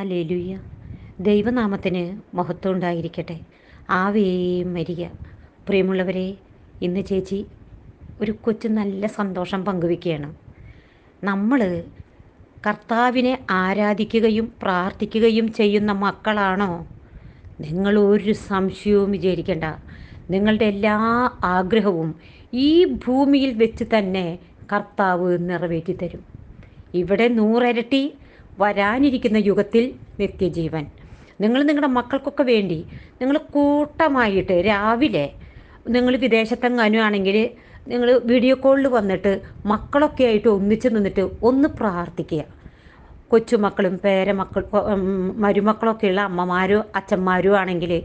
Hallelujah ദൈവനാമത്തിന് മഹത്വം ഉണ്ടായിരിക്കട്ടെ. ആവേയും മരിക പ്രിയമുള്ളവരെ ഇന്ന് ചേച്ചി ഒരു കൊച്ചു നല്ല സന്തോഷം പങ്കുവെക്കുകയാണ് നമ്മൾ കർത്താവിനെ ആരാധിക്കുകയും പ്രാർത്ഥിക്കുകയും ചെയ്യുന്ന മക്കളാണോ? നിങ്ങൾ ഒരു സംശയവും വിചാരിക്കേണ്ട. നിങ്ങളുടെ എല്ലാ ആഗ്രഹവും ഈ ഭൂമിയിൽ വെച്ച് തന്നെ കർത്താവ് നിറവേറ്റി തരും ഇവിടെ നൂറരട്ടി വരാനിരിക്കുന്ന യുഗത്തിൽ നിത്യജീവൻ. നിങ്ങൾ നിങ്ങളുടെ മക്കൾക്കൊക്കെ വേണ്ടി നിങ്ങൾ കൂട്ടമായിട്ട് രാവിലെ നിങ്ങൾ വിദേശത്തെങ്ങാനും ആണെങ്കിൽ നിങ്ങൾ വീഡിയോ കോളിൽ വന്നിട്ട് മക്കളൊക്കെ ആയിട്ട് ഒന്നിച്ച് നിന്നിട്ട് ഒന്ന് പ്രാർത്ഥിക്കുക. കൊച്ചുമക്കളും പേരമക്കൾ മരുമക്കളൊക്കെ മരുമക്കളൊക്കെയുള്ള അമ്മമാരോ അച്ഛന്മാരോ ആണെങ്കിൽ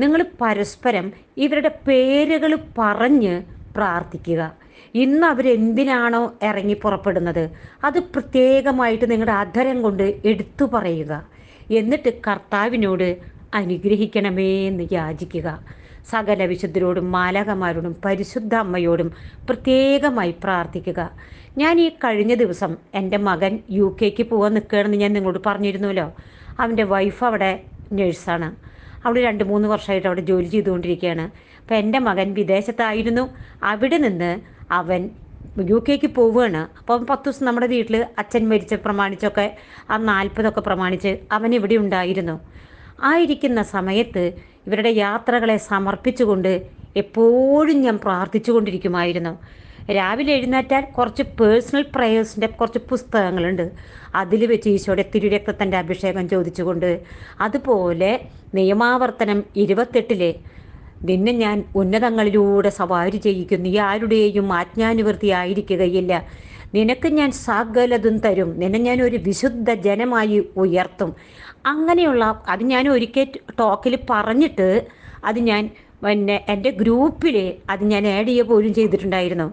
നിങ്ങൾ പരസ്പരം ഇവരുടെ പേരുകൾ പറഞ്ഞ് പ്രാർത്ഥിക്കുക. ഇന്ന് അവരെന്തിനാണോ ഇറങ്ങി പുറപ്പെടുന്നത്? അത് പ്രത്യേകമായിട്ട് നിങ്ങളുടെ അധരം കൊണ്ട് എടുത്തു പറയുക. എന്നിട്ട് കർത്താവിനോട് അനുഗ്രഹിക്കണമേ എന്ന് യാചിക്കുക. സകല വിശുദ്ധരോടും മാലകമാരോടും പരിശുദ്ധ അമ്മയോടും പ്രത്യേകമായി പ്രാർത്ഥിക്കുക. ഞാൻ ഈ കഴിഞ്ഞ ദിവസം എന്റെ മകൻ യു കെക്ക് പോകാൻ നിൽക്കുകയാണെന്ന് ഞാൻ നിങ്ങളോട് പറഞ്ഞിരുന്നല്ലോ അവന്റെ വൈഫ് അവിടെ നേഴ്സാണ് അവിടെ രണ്ട് മൂന്ന് വർഷമായിട്ട് അവിടെ ജോലി ചെയ്തുകൊണ്ടിരിക്കുകയാണ്. അപ്പം എന്റെ മകൻ വിദേശത്തായിരുന്നു. അവിടെ നിന്ന് അവൻ യു കെക്ക് പോവുകയാണ്. അപ്പം പത്ത് ദിവസം നമ്മുടെ വീട്ടിൽ അച്ഛൻ മരിച്ച പ്രമാണിച്ചൊക്കെ ആ നാൽപ്പതൊക്കെ പ്രമാണിച്ച് അവൻ ഇവിടെ ഉണ്ടായിരുന്നു. ആയിരിക്കുന്ന സമയത്ത് ഇവരുടെ യാത്രകളെ സമർപ്പിച്ചുകൊണ്ട് എപ്പോഴും ഞാൻ പ്രാർത്ഥിച്ചു കൊണ്ടിരിക്കുമായിരുന്നു രാവിലെ എഴുന്നേറ്റാൽ കുറച്ച് പേഴ്സണൽ പ്രേയേഴ്സിന്റെ കുറച്ച് പുസ്തകങ്ങളുണ്ട്. അതിൽ വെച്ച് ഈശോയുടെ തിരുരക്തത്തിന്റെ അഭിഷേകം ചോദിച്ചുകൊണ്ട് അതുപോലെ നിയമാവർത്തനം ഇരുപത്തെട്ടിലെ നിന്നെ ഞാൻ ഉന്നതങ്ങളിലൂടെ സവാരി ചെയ്യിക്കും. നീ ആരുടെയും ആജ്ഞാനുവൃത്തി ആയിരിക്കുകയില്ല നിനക്ക് ഞാൻ സകലതും തരും. നിന്നെ ഞാൻ ഒരു വിശുദ്ധ ജനമായി ഉയർത്തും. അങ്ങനെയുള്ള അത് ഞാൻ ഒരിക്കൽ ടോക്കിൽ പറഞ്ഞിട്ട് അത് ഞാൻ പിന്നെ എന്റെ ഗ്രൂപ്പിൽ അത് ഞാൻ ആഡ് ചെയ്യുക പോലും ചെയ്തിട്ടുണ്ടായിരുന്നു.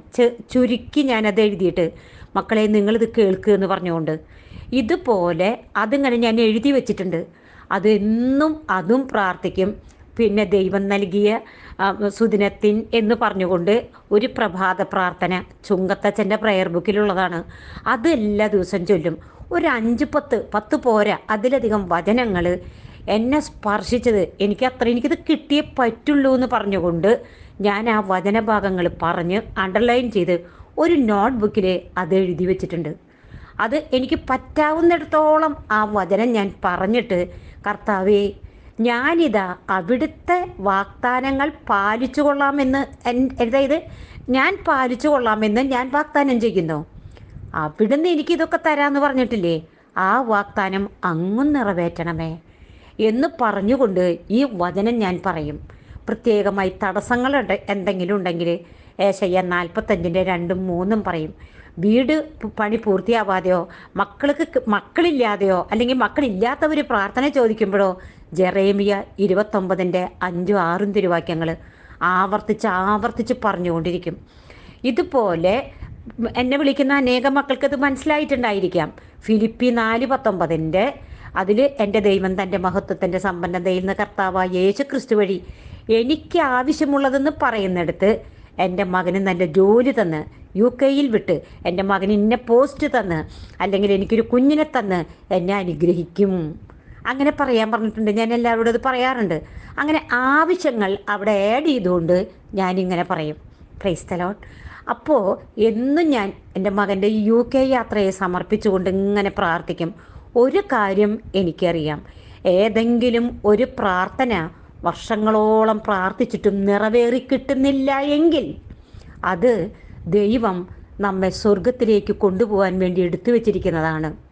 ചുരുക്കി ഞാനത് എഴുതിയിട്ട്. മക്കളെ നിങ്ങളിത് കേൾക്കുക എന്ന് പറഞ്ഞുകൊണ്ട്. ഇതുപോലെ അതിങ്ങനെ ഞാൻ എഴുതി വെച്ചിട്ടുണ്ട്. അതെന്നും അതും പ്രാർത്ഥിക്കും. പിന്നെ ദൈവം നൽകിയ സുദിനത്തിൻ എന്ന് പറഞ്ഞുകൊണ്ട് ഒരു പ്രഭാത പ്രാർത്ഥന ചുങ്കത്തച്ഛന്റെ പ്രെയർ ബുക്കിലുള്ളതാണ് അത് എല്ലാ ദിവസവും ചൊല്ലും. ഒരു അഞ്ച് പത്ത് പത്ത് പോരാ. അതിലധികം വചനങ്ങൾ എന്നെ സ്പർശിച്ചത് എനിക്ക് അത്ര എനിക്കിത് കിട്ടിയേ പറ്റുള്ളൂ എന്ന് പറഞ്ഞുകൊണ്ട് ഞാൻ ആ വചനഭാഗങ്ങൾ പറഞ്ഞ് അണ്ടർലൈൻ ചെയ്ത് ഒരു നോട്ട് ബുക്കിൽ അത് എഴുതി വെച്ചിട്ടുണ്ട്. അത് എനിക്ക് പറ്റാവുന്നിടത്തോളം ആ വചനം ഞാൻ പറഞ്ഞിട്ട് കർത്താവേ ഞാനിതാ അവിടുത്തെ വാഗ്ദാനങ്ങൾ പാലിച്ചു കൊള്ളാമെന്ന് അതായത് ഞാൻ പാലിച്ചു കൊള്ളാമെന്ന് ഞാൻ വാഗ്ദാനം ചെയ്യുന്നു. അവിടുന്ന് എനിക്കിതൊക്കെ തരാമെന്ന് പറഞ്ഞിട്ടില്ലേ? ആ വാഗ്ദാനം അങ്ങും നിറവേറ്റണമേ എന്ന് പറഞ്ഞുകൊണ്ട് ഈ വചനം ഞാൻ പറയും. പ്രത്യേകമായി തടസ്സങ്ങൾ എന്തെങ്കിലും ഉണ്ടെങ്കിൽ ഏശയ്യ നാൽപ്പത്തഞ്ചിന്റെ രണ്ടും മൂന്നും പറയും. വീട് പണി പൂർത്തിയാവാതെയോ മക്കൾക്ക് മക്കളില്ലാതെയോ അല്ലെങ്കിൽ മക്കളില്ലാത്തവർ പ്രാർത്ഥന ചോദിക്കുമ്പോഴോ ജെറേമിയ ഇരുപത്തൊമ്പതിന്റെ അഞ്ചും ആറും തിരുവാക്യങ്ങൾ ആവർത്തിച്ച് ആവർത്തിച്ച് പറഞ്ഞുകൊണ്ടിരിക്കും. ഇതുപോലെ എന്നെ വിളിക്കുന്ന അനേകം മക്കൾക്ക് ഇത് മനസ്സിലായിട്ടുണ്ടായിരിക്കാം. ഫിലിപ്പി നാല് പത്തൊമ്പതിന്റെ അതിൽ എന്റെ ദൈവം തന്റെ മഹത്വത്തിന്റെ സമ്പന്നതയിൽ നിന്ന് കർത്താവായ യേശു ക്രിസ്തു വഴി എനിക്ക് ആവശ്യമുള്ളതെന്ന് പറയുന്നിടത്ത് എന്റെ മകന് നല്ല ജോലി തന്ന് യു കെയിൽ വിട്ട് എന്റെ മകന് ഇന്ന പോസ്റ്റ് തന്ന് അല്ലെങ്കിൽ എനിക്കൊരു കുഞ്ഞിനെ തന്ന് എന്നെ അനുഗ്രഹിക്കും. അങ്ങനെ പറയാൻ പറഞ്ഞിട്ടുണ്ട്. ഞാൻ എല്ലാവരോടും അത് പറയാറുണ്ട്. അങ്ങനെ ആവശ്യങ്ങൾ അവിടെ ആഡ് ചെയ്തുകൊണ്ട് ഞാനിങ്ങനെ പറയും. പ്രൈസ് തലോൺ അപ്പോൾ എന്നും ഞാൻ എന്റെ മകന്റെ യു കെ യാത്രയെ സമർപ്പിച്ചുകൊണ്ട് ഇങ്ങനെ പ്രാർത്ഥിക്കും. ഒരു കാര്യം എനിക്കറിയാം. ഏതെങ്കിലും ഒരു പ്രാർത്ഥന വർഷങ്ങളോളം പ്രാർത്ഥിച്ചിട്ടും നിറവേറി കിട്ടുന്നില്ല എങ്കിൽ അത് ദൈവം നമ്മെ സ്വർഗത്തിലേക്ക് കൊണ്ടുപോകാൻ വേണ്ടി എടുത്തു വച്ചിരിക്കുന്നതാണ്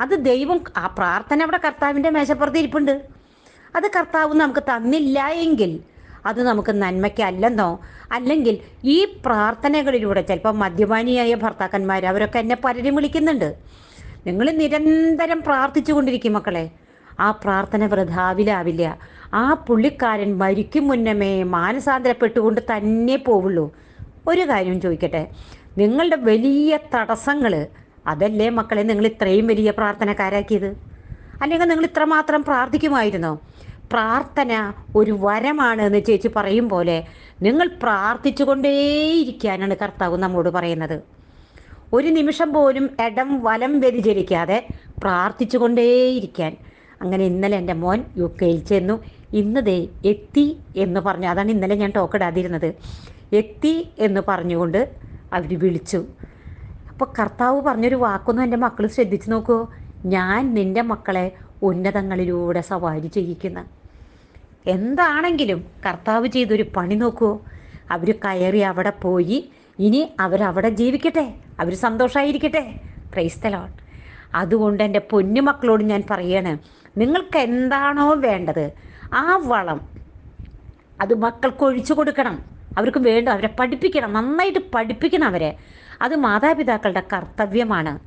അത് ദൈവം ആ പ്രാർത്ഥന അവിടെ കർത്താവിന്റെ മേശപ്പുറത്ത് ഇരിപ്പുണ്ട്. അത് കർത്താവ് നമുക്ക് തന്നില്ല എങ്കിൽ അത് നമുക്ക് നന്മയ്ക്കല്ലെന്നോ അല്ലെങ്കിൽ ഈ പ്രാർത്ഥനകളിലൂടെ ചിലപ്പോൾ മദ്യപാനിയായ ഭർത്താക്കന്മാർ അവരൊക്കെ എന്നെ പലരും വിളിക്കുന്നുണ്ട്. നിങ്ങൾ നിരന്തരം പ്രാർത്ഥിച്ചു കൊണ്ടിരിക്കും മക്കളെ. ആ പ്രാർത്ഥന വൃഥാവിലാവില്ല. ആ പുള്ളിക്കാരൻ മരിക്കും മുന്നമേ മാനസാന്തരപ്പെട്ടുകൊണ്ട് തന്നെ പോവുള്ളൂ. ഒരു കാര്യം ചോദിക്കട്ടെ? നിങ്ങളുടെ വലിയ തടസ്സങ്ങൾ അതല്ലേ മക്കളെ നിങ്ങൾ ഇത്രയും വലിയ പ്രാർത്ഥനക്കാരാക്കിയത്? അല്ലെങ്കിൽ നിങ്ങൾ ഇത്രമാത്രം പ്രാർത്ഥിക്കുമായിരുന്നോ? പ്രാർത്ഥന ഒരു വരമാണ് എന്ന് ചേച്ചി പറയും പോലെ നിങ്ങൾ പ്രാർത്ഥിച്ചുകൊണ്ടേയിരിക്കാനാണ് കർത്താവ് നമ്മോട് പറയുന്നത്. ഒരു നിമിഷം പോലും ഇടം വലം വ്യതിചരിക്കാതെ പ്രാർത്ഥിച്ചുകൊണ്ടേയിരിക്കാൻ. അങ്ങനെ ഇന്നലെ എന്റെ മോൻ യു കെയിൽ ചെന്നു. ഇന്നതേ എത്തി എന്ന് പറഞ്ഞു. അതാണ് ഇന്നലെ ഞാൻ ടോക്കിടാതിരുന്നത് എത്തി എന്ന് പറഞ്ഞുകൊണ്ട് അവർ വിളിച്ചു. അപ്പോൾ കർത്താവ് പറഞ്ഞൊരു വാക്കൊന്നും എന്റെ മക്കൾ ശ്രദ്ധിച്ചു നോക്കൂ. ഞാൻ നിന്റെ മക്കളെ ഉന്നതങ്ങളിലൂടെ സവാരി ചെയ്യിക്കുന്ന. എന്താണെങ്കിലും കർത്താവ് ചെയ്തൊരു പണി നോക്കൂ. അവർ കയറി അവിടെ പോയി. ഇനി അവരവിടെ ജീവിക്കട്ടെ. അവർ സന്തോഷമായിരിക്കട്ടെ ക്രൈസ്തലോൺ അതുകൊണ്ട് എന്റെ പൊന്നു മക്കളോട് ഞാൻ പറയാണ് നിങ്ങൾക്ക് എന്താണോ വേണ്ടത് ആ വളം അത് മക്കൾക്ക് ഒഴിച്ചു കൊടുക്കണം. അവർക്ക് വേണ്ട അവരെ പഠിപ്പിക്കണം നന്നായിട്ട് പഠിപ്പിക്കണം അവരെ. അത് മാതാപിതാക്കളുടെ കർത്തവ്യമാണ്.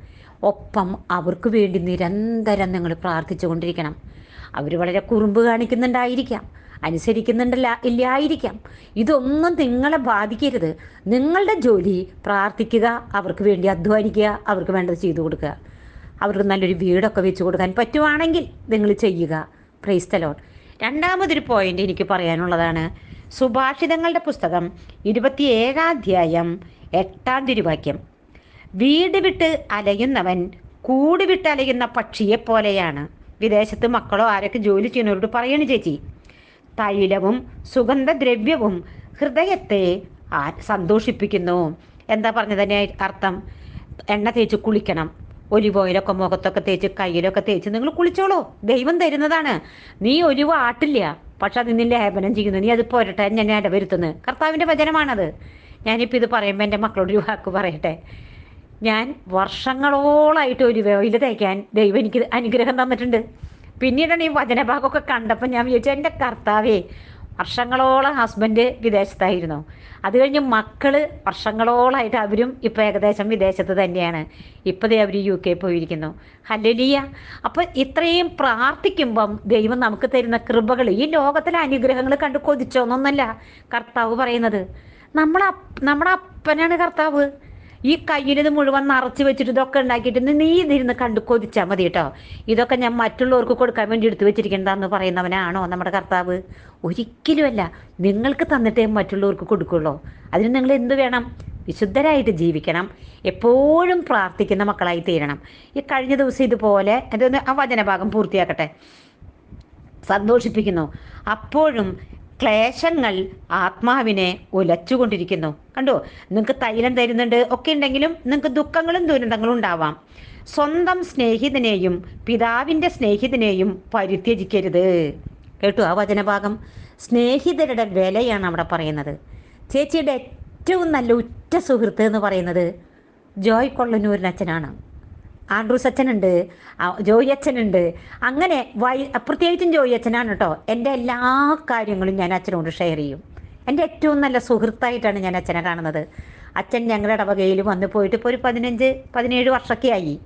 ഒപ്പം അവർക്ക് വേണ്ടി നിരന്തരം നിങ്ങൾ പ്രാർത്ഥിച്ചു കൊണ്ടിരിക്കണം. അവർ വളരെ കുറുമ്പ് കാണിക്കുന്നുണ്ടായിരിക്കാം അനുസരിക്കുന്നുണ്ടല്ല ഇല്ലായിരിക്കാം. ഇതൊന്നും നിങ്ങളെ ബാധിക്കരുത്. നിങ്ങളുടെ ജോലി പ്രാർത്ഥിക്കുക അവർക്ക് വേണ്ടി അധ്വാനിക്കുക അവർക്ക് വേണ്ടത് ചെയ്തു കൊടുക്കുക. അവർക്ക് നല്ലൊരു വീടൊക്കെ വെച്ച് കൊടുക്കാൻ പറ്റുവാണെങ്കിൽ നിങ്ങൾ ചെയ്യുക. പ്രൈസ്തലോൺ രണ്ടാമതൊരു പോയിന്റ് എനിക്ക് പറയാനുള്ളതാണ്. സുഭാഷിതങ്ങളുടെ പുസ്തകം ഇരുപത്തിയേഴാം അധ്യായം എട്ടാം തിരുവാക്യം. വീട് വിട്ട് അലയുന്നവൻ കൂട് വിട്ട് അലയുന്ന പക്ഷിയെ പോലെയാണ്. വിദേശത്ത് മക്കളോ ആരൊക്കെ ജോലി ചെയ്യുന്നവരോട് പറയണു ചേച്ചി. തൈലവും സുഗന്ധദ്രവ്യവും ഹൃദയത്തെ സന്തോഷിപ്പിക്കുന്നു. എന്താ പറഞ്ഞതിന്റെ അർത്ഥം? എണ്ണ തേച്ച് കുളിക്കണം. ഒലിവ് ഓയിലൊക്കെ മുഖത്തൊക്കെ തേച്ച് കയ്യിലൊക്കെ തേച്ച് നിങ്ങൾ കുളിച്ചോളൂ. ദൈവം തരുന്നതാണ്. നീ ഒലിവ് ആട്ടില്ല. പക്ഷെ അത് നിന്നെ ലേപനം ചെയ്യുന്നു നീ അത് പോരട്ടെ ഞാൻ ഇടവരുത്തുന്നത് കർത്താവിന്റെ വചനമാണത്. ഞാനിപ്പോൾ ഇത് പറയുമ്പോൾ എന്റെ മക്കളോട് ഒരു വാക്ക് പറയട്ടെ. ഞാൻ വർഷങ്ങളോളായിട്ട് ഒരു ഓയിൽ തേക്കാൻ ദൈവം എനിക്ക് അനുഗ്രഹം തന്നിട്ടുണ്ട്. പിന്നീടാണ് ഈ വചനഭാഗമൊക്കെ കണ്ടപ്പോൾ ഞാൻ വിചാരിച്ചു എന്റെ കർത്താവേ വർഷങ്ങളോളം ഹസ്ബൻഡ് വിദേശത്തായിരുന്നു. അത് കഴിഞ്ഞ് മക്കൾ വർഷങ്ങളോളായിട്ട് അവരും ഇപ്പോൾ ഏകദേശം വിദേശത്ത് തന്നെയാണ്. ഇപ്പോഴേ അവർ യു കെ പോയിരിക്കുന്നു. ഹല്ലലിയ. അപ്പോൾ ഇത്രയും പ്രാർത്ഥിക്കുമ്പം ദൈവം നമുക്ക് തരുന്ന കൃപകൾ ഈ ലോകത്തിലെ അനുഗ്രഹങ്ങൾ കണ്ട് കൊതിച്ചോന്നൊന്നല്ല കർത്താവ് പറയുന്നത്. നമ്മളെ നമ്മുടെ അപ്പനാണ് കർത്താവ്. ഈ കയ്യിലിത് മുഴുവൻ നിറച്ച് വെച്ചിട്ട് ഇതൊക്കെ ഉണ്ടാക്കിയിട്ട് നീ ഇതിരുന്ന് കണ്ട് കൊതിച്ചാൽ മതി കേട്ടോ. ഇതൊക്കെ ഞാൻ മറ്റുള്ളവർക്ക് കൊടുക്കാൻ വേണ്ടി എടുത്തു വെച്ചിരിക്കേണ്ടതെന്ന് പറയുന്നവനാണോ നമ്മുടെ കർത്താവ്? ഒരിക്കലുമല്ല. നിങ്ങൾക്ക് തന്നിട്ടേ മറ്റുള്ളവർക്ക് കൊടുക്കുള്ളൂ. അതിന് നിങ്ങൾ എന്ത് വേണം? വിശുദ്ധരായിട്ട് ജീവിക്കണം. എപ്പോഴും പ്രാർത്ഥിക്കുന്ന മക്കളായി തീരണം. ഈ കഴിഞ്ഞ ദിവസം ഇതുപോലെ അതൊന്ന് ആ വചനഭാഗം പൂർത്തിയാക്കട്ടെ. സന്തോഷിപ്പിക്കുന്നു. അപ്പോഴും ക്ലേശങ്ങൾ ആത്മാവിനെ ഉലച്ചുകൊണ്ടിരിക്കുന്നു. കണ്ടോ? നിങ്ങൾക്ക് തൈലം തരുന്നുണ്ട് ഒക്കെ ഉണ്ടെങ്കിലും നിങ്ങൾക്ക് ദുഃഖങ്ങളും ദുരന്തങ്ങളും ഉണ്ടാവാം. സ്വന്തം സ്നേഹിതനെയും പിതാവിന്റെ സ്നേഹിതനെയും പരിത്യജിക്കരുത്. കേട്ടു ആ വചനഭാഗം? സ്നേഹിതരുടെ വിലയാണ് അവിടെ പറയുന്നത്. ചേച്ചിയുടെ ഏറ്റവും നല്ല ഉറ്റ സുഹൃത്ത് എന്ന് പറയുന്നത് ജോയ് കൊള്ളനൂരിന് അച്ഛനാണ്. ആൻഡ്രൂസ് അച്ഛനുണ്ട് ജോയി അച്ഛനുണ്ട്. അങ്ങനെ വൈ പ്രത്യേകിച്ചും ജോയി അച്ഛനാണ് കേട്ടോ. എന്റെ എല്ലാ കാര്യങ്ങളും ഞാൻ അച്ഛനോട് ഷെയർ ചെയ്യും. എന്റെ ഏറ്റവും നല്ല സുഹൃത്തായിട്ടാണ് ഞാൻ അച്ഛനെ കാണുന്നത്. അച്ഛൻ ഞങ്ങളുടെ ഇടവകയിൽ വന്നു പോയിട്ട് ഇപ്പോൾ ഒരു പതിനഞ്ച് പതിനേഴ് വർഷമൊക്കെ ആയി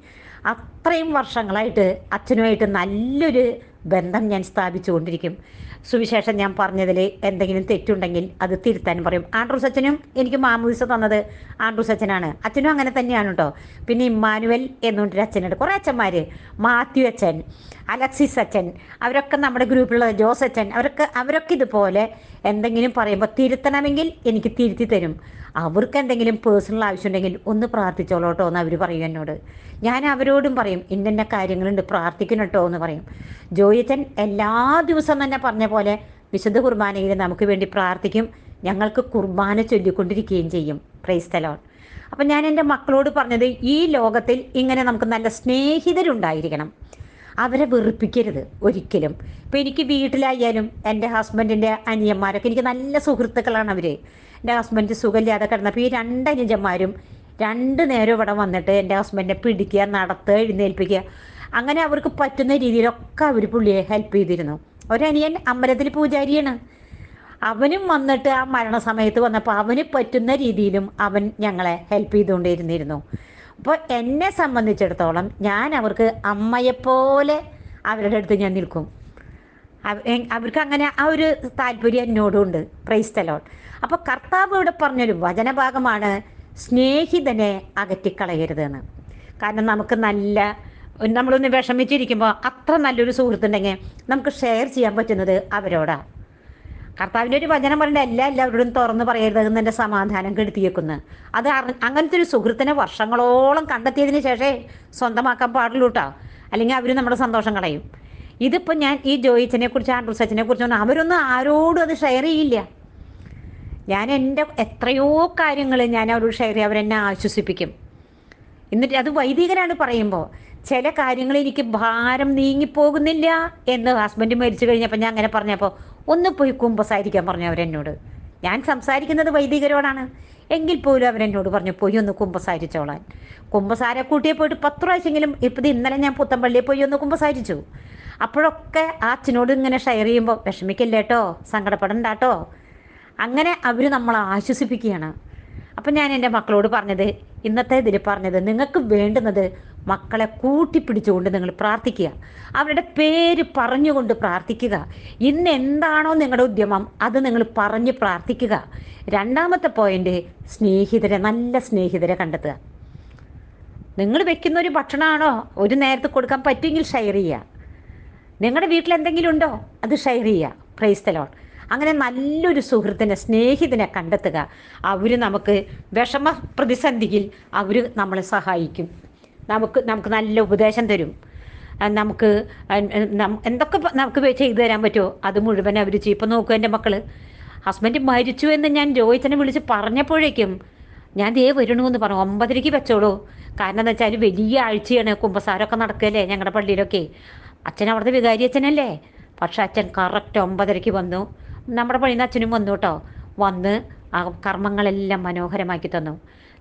അത്രയും വർഷങ്ങളായിട്ട് അച്ഛനുമായിട്ട് നല്ലൊരു ബന്ധം ഞാൻ സ്ഥാപിച്ചുകൊണ്ടിരിക്കും. സുവിശേഷം ഞാൻ പറഞ്ഞതിൽ എന്തെങ്കിലും തെറ്റുണ്ടെങ്കിൽ അത് തിരുത്താൻ പറയും. ആൻഡ്രൂസ് അച്ഛനും എനിക്ക് മാമൂസ തന്നത് ആൻഡ്രൂസ് അച്ഛനാണ് അച്ഛനും അങ്ങനെ തന്നെയാണ് കേട്ടോ പിന്നെ ഇമ്മാനുവൽ എന്നുകൊണ്ടൊരു അച്ഛനുണ്ട്. കുറേ അച്ഛന്മാർ മാത്യു അച്ഛൻ. അലക്സിസ് അച്ഛൻ അവരൊക്കെ നമ്മുടെ ഗ്രൂപ്പിലുള്ള ജോസ് അച്ഛൻ അവരൊക്കെ അവരൊക്കെ ഇതുപോലെ എന്തെങ്കിലും പറയുമ്പോൾ തിരുത്തണമെങ്കിൽ എനിക്ക് തിരുത്തി തരും. അവർക്ക് എന്തെങ്കിലും പേഴ്സണൽ ആവശ്യമുണ്ടെങ്കിൽ ഒന്ന് പ്രാർത്ഥിച്ചോളൂ കേട്ടോ എന്ന് അവർ പറയും എന്നോട്. ഞാൻ അവരോടും പറയും ഇന്ന കാര്യങ്ങളുണ്ട് പ്രാർത്ഥിക്കണം കേട്ടോ എന്ന് പറയും. ജോയിച്ചൻ എല്ലാ ദിവസവും തന്നെ പറഞ്ഞ പോലെ വിശുദ്ധ കുർബാനയിൽ നമുക്ക് വേണ്ടി പ്രാർത്ഥിക്കും ഞങ്ങൾക്ക് കുർബാന ചൊല്ലിക്കൊണ്ടിരിക്കുകയും ചെയ്യും. പ്രൈസ് തലോൺ അപ്പം ഞാൻ എന്റെ മക്കളോട് പറഞ്ഞത് ഈ ലോകത്തിൽ ഇങ്ങനെ നമുക്ക് നല്ല സ്നേഹിതരുണ്ടായിരിക്കണം. അവരെ വെറുപ്പിക്കരുത് ഒരിക്കലും. ഇപ്പം എനിക്ക് വീട്ടിലായാലും എന്റെ ഹസ്ബൻഡിന്റെ അനിയന്മാരൊക്കെ എനിക്ക് നല്ല സുഹൃത്തുക്കളാണ് അവർ എന്റെ ഹസ്ബൻഡ് സുഖമില്ലാതെ കിടന്നപ്പോൾ ഈ രണ്ട് അനുജന്മാരും രണ്ട് നേരം ഇവിടെ വന്നിട്ട് എന്റെ ഹസ്ബൻഡിനെ പിടിക്കുക നടത്തുക എഴുന്നേൽപ്പിക്കുക അങ്ങനെ അവർക്ക് പറ്റുന്ന രീതിയിലൊക്കെ അവർ പുള്ളിയെ ഹെൽപ്പ് ചെയ്തിരുന്നു. ഒരനിയൻ അമ്പലത്തിൽ പൂജാരിയാണ്. അവനും വന്നിട്ട് ആ മരണസമയത്ത് വന്നപ്പോൾ അവന് പറ്റുന്ന രീതിയിലും അവൻ ഞങ്ങളെ ഹെൽപ്പ് ചെയ്തുകൊണ്ടിരുന്നിരുന്നു അപ്പോൾ എന്നെ സംബന്ധിച്ചിടത്തോളം ഞാൻ അവർക്ക് അമ്മയെപ്പോലെ അവരുടെ അടുത്ത് ഞാൻ നിൽക്കും. അവർക്ക് അങ്ങനെ ആ ഒരു താല്പര്യം എന്നോടുണ്ട്. പ്രൈസ് തലോൺ അപ്പോൾ കർത്താവ് ഇവിടെ പറഞ്ഞൊരു വചനഭാഗമാണ് സ്നേഹിതനെ അകറ്റിക്കളയരുത് എന്ന് കാരണം നമുക്ക് നല്ല നമ്മളൊന്ന് വിഷമിച്ചിരിക്കുമ്പോൾ അത്ര നല്ലൊരു സുഹൃത്തുണ്ടെങ്കിൽ നമുക്ക് ഷെയർ ചെയ്യാൻ പറ്റുന്നത് അവരോടാണ് കർത്താവിന്റെ ഒരു വചനം പറയേണ്ട എല്ലാ എല്ലാവരോടും തുറന്ന് പറയരുത് എന്ന് എന്റെ സമാധാനം കെടുത്തിയേക്കുന്നു. അത് അങ്ങനത്തെ ഒരു സുഹൃത്തിനെ വർഷങ്ങളോളം കണ്ടെത്തിയതിന് ശേഷമേ സ്വന്തമാക്കാൻ പാടുള്ളൂ കേട്ടോ അല്ലെങ്കിൽ അവർ നമ്മുടെ സന്തോഷം കളയും. ഇതിപ്പോൾ ഞാൻ ഈ ജോയിച്ചനെ കുറിച്ച് ആൻഡ്രൂസ് അച്ഛനെ കുറിച്ച് അവരൊന്നും ആരോടും അത് ഷെയർ ചെയ്യില്ല. ഞാൻ എന്റെ എത്രയോ കാര്യങ്ങൾ ഞാൻ അവരോട് ഷെയർ ചെയ്യും അവരെന്നെ ആശ്വസിപ്പിക്കും. എന്നിട്ട് അത് വൈദികനാണ് പറയുമ്പോൾ ചില കാര്യങ്ങൾ എനിക്ക് ഭാരം നീങ്ങിപ്പോകുന്നില്ല എന്ന് ഹസ്ബൻഡ് മരിച്ചു കഴിഞ്ഞപ്പോൾ ഞാൻ അങ്ങനെ പറഞ്ഞപ്പോൾ ഒന്ന് പോയി കുമ്പസാരിക്കാൻ പറഞ്ഞു അവരെന്നോട്. ഞാൻ സംസാരിക്കുന്നത് വൈദികരോടാണ്. എങ്കിൽ പോലും അവരെന്നോട് പറഞ്ഞു പോയി ഒന്ന് കുമ്പസാരിച്ചോളാൻ. കുമ്പസാര കൂട്ടിയെ പോയിട്ട് പത്ത് പ്രാവശ്യമെങ്കിലും ഇപ്പം ഇന്നലെ ഞാൻ പുത്തമ്പള്ളിയിൽ പോയി ഒന്ന് കുമ്പസാരിച്ചു. അപ്പോഴൊക്കെ ആ അച്ഛനോട് ഇങ്ങനെ ഷെയർ ചെയ്യുമ്പോൾ വിഷമിക്കില്ല വിഷമിക്കില്ലേട്ടോ സങ്കടപ്പെടണ്ടാട്ടോ. അങ്ങനെ അവർ നമ്മളെ ആശ്വസിപ്പിക്കുകയാണ്. അപ്പം ഞാൻ എന്റെ മക്കളോട് പറഞ്ഞത് ഇന്നത്തെ ഇതിൽ പറഞ്ഞത് നിങ്ങൾക്ക് വേണ്ടുന്നത് മക്കളെ കൂട്ടിപ്പിടിച്ചുകൊണ്ട് നിങ്ങൾ പ്രാർത്ഥിക്കുക. അവരുടെ പേര് പറഞ്ഞുകൊണ്ട് പ്രാർത്ഥിക്കുക. ഇന്ന് എന്താണോ നിങ്ങളുടെ ഉദ്യമം അത് നിങ്ങൾ പറഞ്ഞ് പ്രാർത്ഥിക്കുക. രണ്ടാമത്തെ പോയിന്റ് സ്നേഹിതരെ നല്ല സ്നേഹിതരെ കണ്ടെത്തുക. നിങ്ങൾ വെക്കുന്ന ഒരു ഭക്ഷണമാണോ ഒരു നേരത്തെ കൊടുക്കാൻ പറ്റുമെങ്കിൽ ഷെയർ ചെയ്യുക. നിങ്ങളുടെ വീട്ടിൽ എന്തെങ്കിലും ഉണ്ടോ അത് ഷെയർ ചെയ്യുക. പ്രൈസ് തലോൺ അങ്ങനെ നല്ലൊരു സുഹൃത്തിനെ സ്നേഹിതനെ കണ്ടെത്തുക. അവർ നമുക്ക് വിഷമ പ്രതിസന്ധിയിൽ അവർ നമ്മളെ സഹായിക്കും. നമുക്ക് നമുക്ക് നല്ല ഉപദേശം തരും. നമുക്ക് എന്തൊക്കെ നമുക്ക് ചെയ്തു തരാൻ പറ്റുമോ അത് മുഴുവൻ അവർ ചെയ്യും നോക്കൂ എന്റെ മക്കൾ ഹസ്ബൻഡ് മരിച്ചു എന്ന് ഞാൻ രോഹിച്ചനെ വിളിച്ച് പറഞ്ഞപ്പോഴേക്കും ഞാൻ ദേ വരണമെന്ന് പറഞ്ഞു. ഒമ്പതരയ്ക്ക് വെച്ചോളൂ. കാരണം എന്താ വെച്ചാൽ വലിയ ആഴ്ചയാണ് കുമ്പസാരമൊക്കെ നടക്കുകയല്ലേ ഞങ്ങളുടെ പള്ളിയിലൊക്കെ. അച്ഛൻ അവിടുത്തെ വികാരി അച്ഛനല്ലേ? പക്ഷെ അച്ഛൻ കറക്റ്റ് ഒമ്പതരയ്ക്ക് വന്നു. നമ്മുടെ പള്ളിയിൽ നിന്ന് അച്ഛനും വന്നു കേട്ടോ. വന്ന് ആ കർമ്മങ്ങളെല്ലാം മനോഹരമാക്കി തന്നു.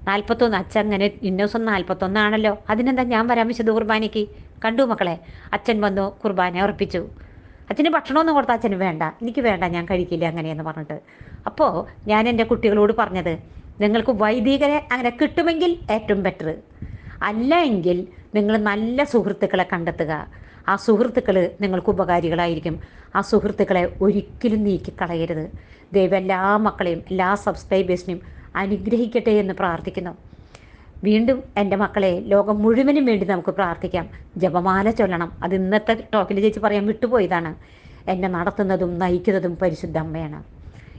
നാൽപ്പത്തൊന്ന് അച്ഛൻ അങ്ങനെ ഇന്ന ദിവസം നാൽപ്പത്തൊന്നാണല്ലോ അതിനെന്താ ഞാൻ വരാൻ വിശുദ്ധ കുർബാനയ്ക്ക്? കണ്ടു മക്കളെ അച്ഛൻ വന്നു കുർബാന ഉറപ്പിച്ചു. അച്ഛന് ഭക്ഷണമൊന്നും കൊടുത്ത അച്ഛന് വേണ്ട എനിക്ക് വേണ്ട ഞാൻ കഴിക്കില്ല അങ്ങനെയെന്ന് പറഞ്ഞിട്ട്. അപ്പോൾ ഞാൻ എന്റെ കുട്ടികളോട് പറഞ്ഞത് നിങ്ങൾക്ക് വൈദികരെ അങ്ങനെ കിട്ടുമെങ്കിൽ ഏറ്റവും ബെറ്റർ അല്ല എങ്കിൽ നിങ്ങൾ നല്ല സുഹൃത്തുക്കളെ കണ്ടെത്തുക. ആ സുഹൃത്തുക്കൾ നിങ്ങൾക്ക് ഉപകാരികളായിരിക്കും. ആ സുഹൃത്തുക്കളെ ഒരിക്കലും നീക്കിക്കളയരുത്. ദൈവം എല്ലാ മക്കളെയും എല്ലാ സബ്സ്ക്രൈബേഴ്സിനെയും അനുഗ്രഹിക്കട്ടെ എന്ന് പ്രാർത്ഥിക്കുന്നു. വീണ്ടും എന്റെ മക്കളെ ലോകം മുഴുവനും വേണ്ടി നമുക്ക് പ്രാർത്ഥിക്കാം. ജപമാല ചൊല്ലണം. അത് ഇന്നത്തെ ടോക്കിൽ ചേച്ചി പറയാൻ വിട്ടുപോയതാണ്. എന്നെ നടത്തുന്നതും നയിക്കുന്നതും പരിശുദ്ധ അമ്മയാണ്.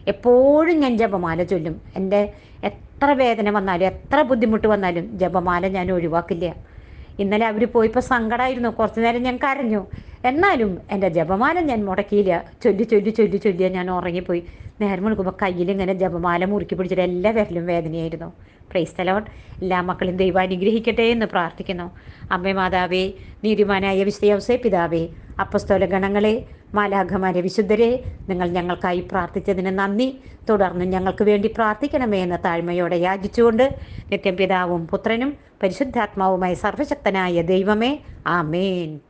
എപ്പോഴും ഞാൻ ജപമാല ചൊല്ലും. എന്റെ എത്ര വേദന വന്നാലും എത്ര ബുദ്ധിമുട്ട് വന്നാലും ജപമാല ഞാൻ ഒഴിവാക്കില്ല. ഇന്നലെ അവർ പോയിപ്പോൾ സങ്കടമായിരുന്നു കുറച്ചു നേരം ഞാൻ കരഞ്ഞു. എന്നാലും എന്റെ ജപമാല ഞാൻ മുടക്കിയില്ല. ചൊല്ലി ചൊല്ലി ചൊല്ലി ചൊല്ലിയാൽ ഞാൻ ഉറങ്ങിപ്പോയി. നേരം മുഴുക്കുമ്പോൾ കയ്യിൽ ഇങ്ങനെ ജപമാല മുറുക്കി പിടിച്ചിട്ട് എല്ലാ വിരലും വേദനയായിരുന്നു. പ്രൈസ് തലോൺ എല്ലാ മക്കളും ദൈവം അനുഗ്രഹിക്കട്ടെ എന്ന് പ്രാർത്ഥിക്കുന്നു. അമ്മേ മാതാവേ നീതിമാനായ വിശ്വയവസേ പിതാവേ അപ്പസ്തോല ഗണങ്ങളെ മാലാഘമാരെ വിശുദ്ധരെ നിങ്ങൾ ഞങ്ങൾക്കായി പ്രാർത്ഥിച്ചതിന് നന്ദി. തുടർന്ന് ഞങ്ങൾക്ക് വേണ്ടി പ്രാർത്ഥിക്കണമേ എന്ന താഴ്മയോടെ യാചിച്ചുകൊണ്ട് നിത്യം പിതാവും പുത്രനും പരിശുദ്ധാത്മാവുമായി സർവശക്തനായ ദൈവമേ ആമേൻ.